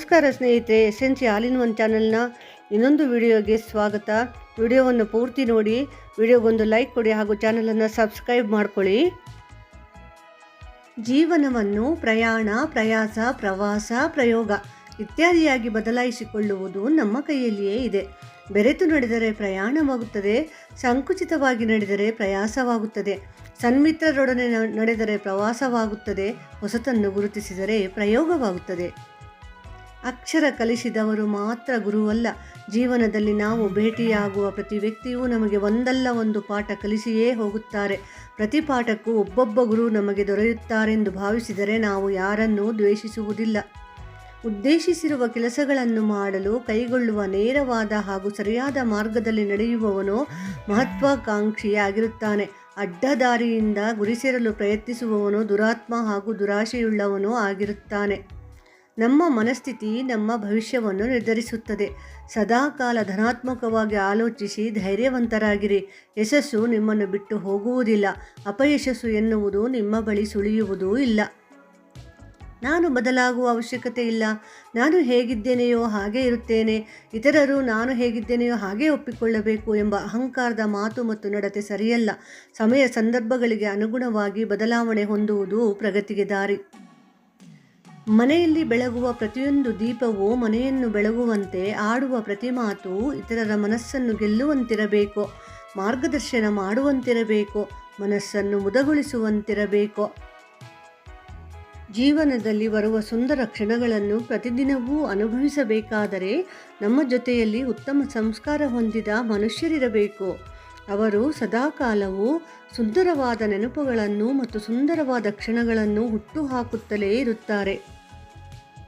ನಮಸ್ಕಾರ ಸ್ನೇಹಿತರೆ S N C all in one ಚಾನಲ್ನ ಇನ್ನೊಂದು ವಿಡಿಯೋಗೆ ಸ್ವಾಗತ. ವಿಡಿಯೋವನ್ನು ಪೂರ್ತಿ ನೋಡಿ, ವಿಡಿಯೋಗೊಂದು ಲೈಕ್ ಕೊಡಿ ಹಾಗೂ ಚಾನಲನ್ನು ಸಬ್ಸ್ಕ್ರೈಬ್ ಮಾಡ್ಕೊಳ್ಳಿ. ಜೀವನವನ್ನು ಪ್ರಯಾಣ, ಪ್ರಯಾಸ, ಪ್ರವಾಸ, ಪ್ರಯೋಗ ಇತ್ಯಾದಿಯಾಗಿ ಬದಲಾಯಿಸಿಕೊಳ್ಳುವುದು ನಮ್ಮ ಕೈಯಲ್ಲಿಯೇ ಇದೆ. ಬೆರೆತು ನಡೆದರೆ ಪ್ರಯಾಣವಾಗುತ್ತದೆ, ಸಂಕುಚಿತವಾಗಿ ನಡೆದರೆ ಪ್ರಯಾಸವಾಗುತ್ತದೆ, ಸನ್ಮಿತ್ರರೊಡನೆ ನಡೆದರೆ ಪ್ರವಾಸವಾಗುತ್ತದೆ, ಹೊಸತನ್ನು ಗುರುತಿಸಿದರೆ ಪ್ರಯೋಗವಾಗುತ್ತದೆ. ಅಕ್ಷರ ಕಲಿಸಿದವರು ಮಾತ್ರ ಗುರುವಲ್ಲ. ಜೀವನದಲ್ಲಿ ನಾವು ಭೇಟಿಯಾಗುವ ಪ್ರತಿ ವ್ಯಕ್ತಿಯೂ ನಮಗೆ ಒಂದಲ್ಲ ಒಂದು ಪಾಠ ಕಲಿಸಿಯೇ ಹೋಗುತ್ತಾರೆ. ಪ್ರತಿ ಪಾಠಕ್ಕೂ ಒಬ್ಬೊಬ್ಬ ಗುರು ನಮಗೆ ದೊರೆಯುತ್ತಾರೆಂದು ಭಾವಿಸಿದರೆ ನಾವು ಯಾರನ್ನೂ ದ್ವೇಷಿಸುವುದಿಲ್ಲ. ಉದ್ದೇಶಿಸಿರುವ ಕೆಲಸಗಳನ್ನು ಮಾಡಲು ಕೈಗೊಳ್ಳುವ ನೇರವಾದ ಹಾಗೂ ಸರಿಯಾದ ಮಾರ್ಗದಲ್ಲಿ ನಡೆಯುವವನು ಮಹತ್ವಾಕಾಂಕ್ಷಿಯಾಗಿರುತ್ತಾನೆ. ಅಡ್ಡದಾರಿಯಿಂದ ಗುರಿ ಸೇರಲು ಪ್ರಯತ್ನಿಸುವವನು ದುರಾತ್ಮ ಹಾಗೂ ದುರಾಶೆಯುಳ್ಳವನೂ ಆಗಿರುತ್ತಾನೆ. ನಮ್ಮ ಮನಸ್ಥಿತಿ ನಮ್ಮ ಭವಿಷ್ಯವನ್ನು ನಿರ್ಧರಿಸುತ್ತದೆ. ಸದಾಕಾಲ ಧನಾತ್ಮಕವಾಗಿ ಆಲೋಚಿಸಿ ಧೈರ್ಯವಂತರಾಗಿರಿ. ಯಶಸ್ಸು ನಿಮ್ಮನ್ನು ಬಿಟ್ಟು ಹೋಗುವುದಿಲ್ಲ. ಅಪಯಶಸ್ಸು ಎನ್ನುವುದು ನಿಮ್ಮ ಬಳಿ ಸುಳಿಯುವುದೂ ಇಲ್ಲ. ನಾನು ಬದಲಾಗುವ ಅವಶ್ಯಕತೆ ಇಲ್ಲ. ನಾನು ಹೇಗಿದ್ದೇನೆಯೋ ಹಾಗೆ ಇರುತ್ತೇನೆ. ಇತರರು ನಾನು ಹೇಗಿದ್ದೇನೆಯೋ ಹಾಗೆ ಒಪ್ಪಿಕೊಳ್ಳಬೇಕು ಎಂಬ ಅಹಂಕಾರದ ಮಾತು ಮತ್ತು ನಡತೆ ಸರಿಯಲ್ಲ. ಸಮಯ ಸಂದರ್ಭಗಳಿಗೆ ಅನುಗುಣವಾಗಿ ಬದಲಾವಣೆ ಹೊಂದುವುದು ಪ್ರಗತಿಗೆ ದಾರಿ. ಮನೆಯಲ್ಲಿ ಬೆಳಗುವ ಪ್ರತಿಯೊಂದು ದೀಪವು ಮನೆಯನ್ನು ಬೆಳಗುವಂತೆ ಆಡುವ ಪ್ರತಿ ಮಾತು ಇತರರ ಮನಸ್ಸನ್ನು ಗೆಲ್ಲುವಂತಿರಬೇಕು, ಮಾರ್ಗದರ್ಶನ ಮಾಡುವಂತಿರಬೇಕು, ಮನಸ್ಸನ್ನು ಮುದಗೊಳಿಸುವಂತಿರಬೇಕು. ಜೀವನದಲ್ಲಿ ಬರುವ ಸುಂದರ ಕ್ಷಣಗಳನ್ನು ಪ್ರತಿದಿನವೂ ಅನುಭವಿಸಬೇಕಾದರೆ ನಮ್ಮ ಜೊತೆಯಲ್ಲಿ ಉತ್ತಮ ಸಂಸ್ಕಾರ ಹೊಂದಿದ ಮನುಷ್ಯರಿರಬೇಕು. ಅವರು ಸದಾಕಾಲವೂ ಸುಂದರವಾದ ನೆನಪುಗಳನ್ನು ಮತ್ತು ಸುಂದರವಾದ ಕ್ಷಣಗಳನ್ನು ಹುಟ್ಟುಹಾಕುತ್ತಲೇ ಇರುತ್ತಾರೆ.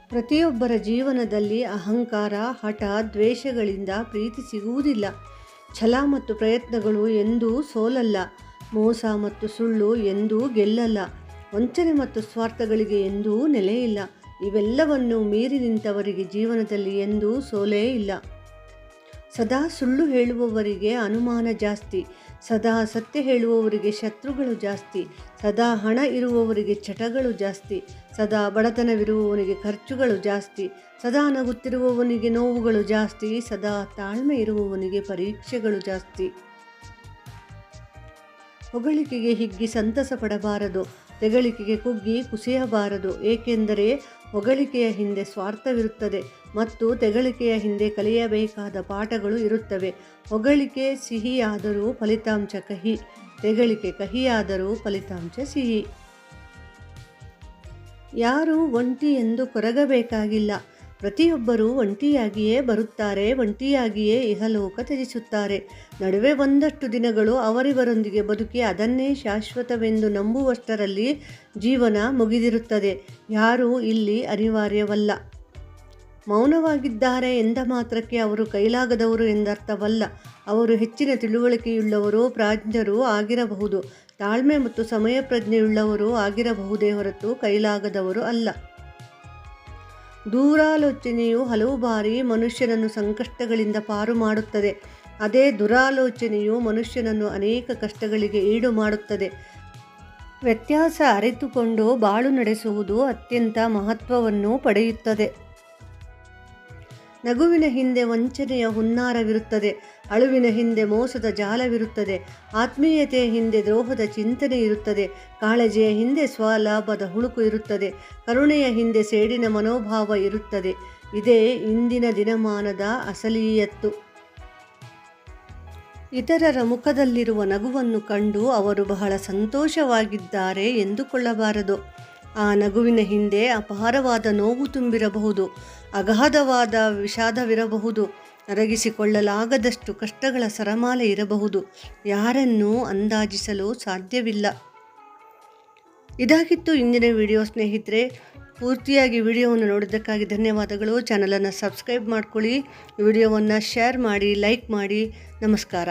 ಪ್ರತಿಯೊಬ್ಬರ ಜೀವನದಲ್ಲಿ ಅಹಂಕಾರ, ಹಠ, ದ್ವೇಷಗಳಿಂದ ಪ್ರೀತಿ ಸಿಗುವುದಿಲ್ಲ. ಛಲ ಮತ್ತು ಪ್ರಯತ್ನಗಳು ಎಂದೂ ಸೋಲಲ್ಲ. ಮೋಸ ಮತ್ತು ಸುಳ್ಳು ಎಂದೂ ಗೆಲ್ಲಲ್ಲ. ವಂಚನೆ ಮತ್ತು ಸ್ವಾರ್ಥಗಳಿಗೆ ಎಂದೂ ನೆಲೆಯಿಲ್ಲ. ಇವೆಲ್ಲವನ್ನು ಮೀರಿ ನಿಂತವರಿಗೆ ಜೀವನದಲ್ಲಿ ಎಂದೂ ಸೋಲೇ ಇಲ್ಲ. ಸದಾ ಸುಳ್ಳು ಹೇಳುವವರಿಗೆ ಅನುಮಾನ ಜಾಸ್ತಿ, ಸದಾ ಸತ್ಯ ಹೇಳುವವರಿಗೆ ಶತ್ರುಗಳು ಜಾಸ್ತಿ, ಸದಾ ಹಣ ಇರುವವರಿಗೆ ಚಟಗಳು ಜಾಸ್ತಿ, ಸದಾ ಬಡತನವಿರುವವನಿಗೆ ಖರ್ಚುಗಳು ಜಾಸ್ತಿ, ಸದಾ ನಗುತ್ತಿರುವವನಿಗೆ ನೋವುಗಳು ಜಾಸ್ತಿ, ಸದಾ ತಾಳ್ಮೆ ಇರುವವನಿಗೆ ಪರೀಕ್ಷೆಗಳು ಜಾಸ್ತಿ. ಹೊಗಳಿಕೆಗೆ ಹಿಗ್ಗಿ ಸಂತಸ ಪಡಬಾರದು. ತೆಗಳಿಕೆಗೆ ಕುಗ್ಗಿ ಕುಸಿಯಬಾರದು, ಏಕೆಂದರೆ ಹೊಗಳಿಕೆಯ ಹಿಂದೆ ಸ್ವಾರ್ಥವಿರುತ್ತದೆ ಮತ್ತು ತೆಗಳಿಕೆಯ ಹಿಂದೆ ಕಲಿಯಬೇಕಾದ ಪಾಠಗಳು ಇರುತ್ತವೆ. ಹೊಗಳಿಕೆ ಸಿಹಿಯಾದರೂ ಫಲಿತಾಂಶ ಕಹಿ, ತೆಗಳಿಕೆ ಕಹಿಯಾದರೂ ಫಲಿತಾಂಶ ಸಿಹಿ. ಯಾರು ಒಂಟಿ ಎಂದು ಕೊರಗಬೇಕಾಗಿಲ್ಲ. ಪ್ರತಿಯೊಬ್ಬರೂ ಒಂಟಿಯಾಗಿಯೇ ಬರುತ್ತಾರೆ, ಒಂಟಿಯಾಗಿಯೇ ಇಹಲೋಕ ತ್ಯಜಿಸುತ್ತಾರೆ. ನಡುವೆ ಒಂದಷ್ಟು ದಿನಗಳು ಅವರಿವರೊಂದಿಗೆ ಬದುಕಿ ಅದನ್ನೇ ಶಾಶ್ವತವೆಂದು ನಂಬುವಷ್ಟರಲ್ಲಿ ಜೀವನ ಮುಗಿದಿರುತ್ತದೆ. ಯಾರೂ ಇಲ್ಲಿ ಅನಿವಾರ್ಯವಲ್ಲ. ಮೌನವಾಗಿದ್ದಾರೆ ಎಂದ ಮಾತ್ರಕ್ಕೆ ಅವರು ಕೈಲಾಗದವರು ಎಂದರ್ಥವಲ್ಲ. ಅವರು ಹೆಚ್ಚಿನ ತಿಳುವಳಿಕೆಯುಳ್ಳವರು ಪ್ರಾಜ್ಞರು ಆಗಿರಬಹುದು. ತಾಳ್ಮೆ ಮತ್ತು ಸಮಯ ಪ್ರಜ್ಞೆಯುಳ್ಳವರು ಆಗಿರಬಹುದೇ ಹೊರತು ಕೈಲಾಗದವರು ಅಲ್ಲ. ದೂರಾಲೋಚನೆಯು ಹಲವು ಬಾರಿ ಮನುಷ್ಯನನ್ನು ಸಂಕಷ್ಟಗಳಿಂದ ಪಾರು ಮಾಡುತ್ತದೆ. ಅದೇ ದುರಾಲೋಚನೆಯು ಮನುಷ್ಯನನ್ನು ಅನೇಕ ಕಷ್ಟಗಳಿಗೆ ಈಡು ಮಾಡುತ್ತದೆ. ವ್ಯತ್ಯಾಸ ಅರಿತುಕೊಂಡು ಬಾಳು ನಡೆಸುವುದು ಅತ್ಯಂತ ಮಹತ್ವವನ್ನು ಪಡೆಯುತ್ತದೆ. ನಗುವಿನ ಹಿಂದೆ ವಂಚನೆಯ ಹುನ್ನಾರವಿರುತ್ತದೆ, ಅಳುವಿನ ಹಿಂದೆ ಮೋಸದ ಜಾಲವಿರುತ್ತದೆ ಆತ್ಮೀಯತೆಯ ಹಿಂದೆ ದ್ರೋಹದ ಚಿಂತನೆ ಇರುತ್ತದೆ, ಕಾಳಜಿಯ ಹಿಂದೆ ಸ್ವಲಾಭದ ಹುಳುಕು ಇರುತ್ತದೆ, ಕರುಣೆಯ ಹಿಂದೆ ಸೇಡಿನ ಮನೋಭಾವ ಇರುತ್ತದೆ. ಇದೇ ಇಂದಿನ ದಿನಮಾನದ ಅಸಲೀಯತ್ತು. ಇತರರ ಮುಖದಲ್ಲಿರುವ ನಗುವನ್ನು ಕಂಡು ಅವರು ಬಹಳ ಸಂತೋಷವಾಗಿದ್ದಾರೆ ಎಂದುಕೊಳ್ಳಬಾರದು. ಆ ನಗುವಿನ ಹಿಂದೆ ಅಪಾರವಾದ ನೋವು ತುಂಬಿರಬಹುದು, ಅಗಾಧವಾದ ವಿಷಾದವಿರಬಹುದು, ಅರಗಿಸಿಕೊಳ್ಳಲಾಗದಷ್ಟು ಕಷ್ಟಗಳ ಸರಮಾಲೆ ಇರಬಹುದು, ಯಾರನ್ನೂ ಅಂದಾಜಿಸಲು ಸಾಧ್ಯವಿಲ್ಲ. ಇದಾಗಿತ್ತು ಇಂದಿನ ವಿಡಿಯೋ ಸ್ನೇಹಿತರೆ. ಪೂರ್ತಿಯಾಗಿ ವಿಡಿಯೋವನ್ನು ನೋಡಿದ್ದಕ್ಕಾಗಿ ಧನ್ಯವಾದಗಳು. ಚಾನಲನ್ನು ಸಬ್ಸ್ಕ್ರೈಬ್ ಮಾಡ್ಕೊಳ್ಳಿ, ವಿಡಿಯೋವನ್ನು ಶೇರ್ ಮಾಡಿ, ಲೈಕ್ ಮಾಡಿ. ನಮಸ್ಕಾರ.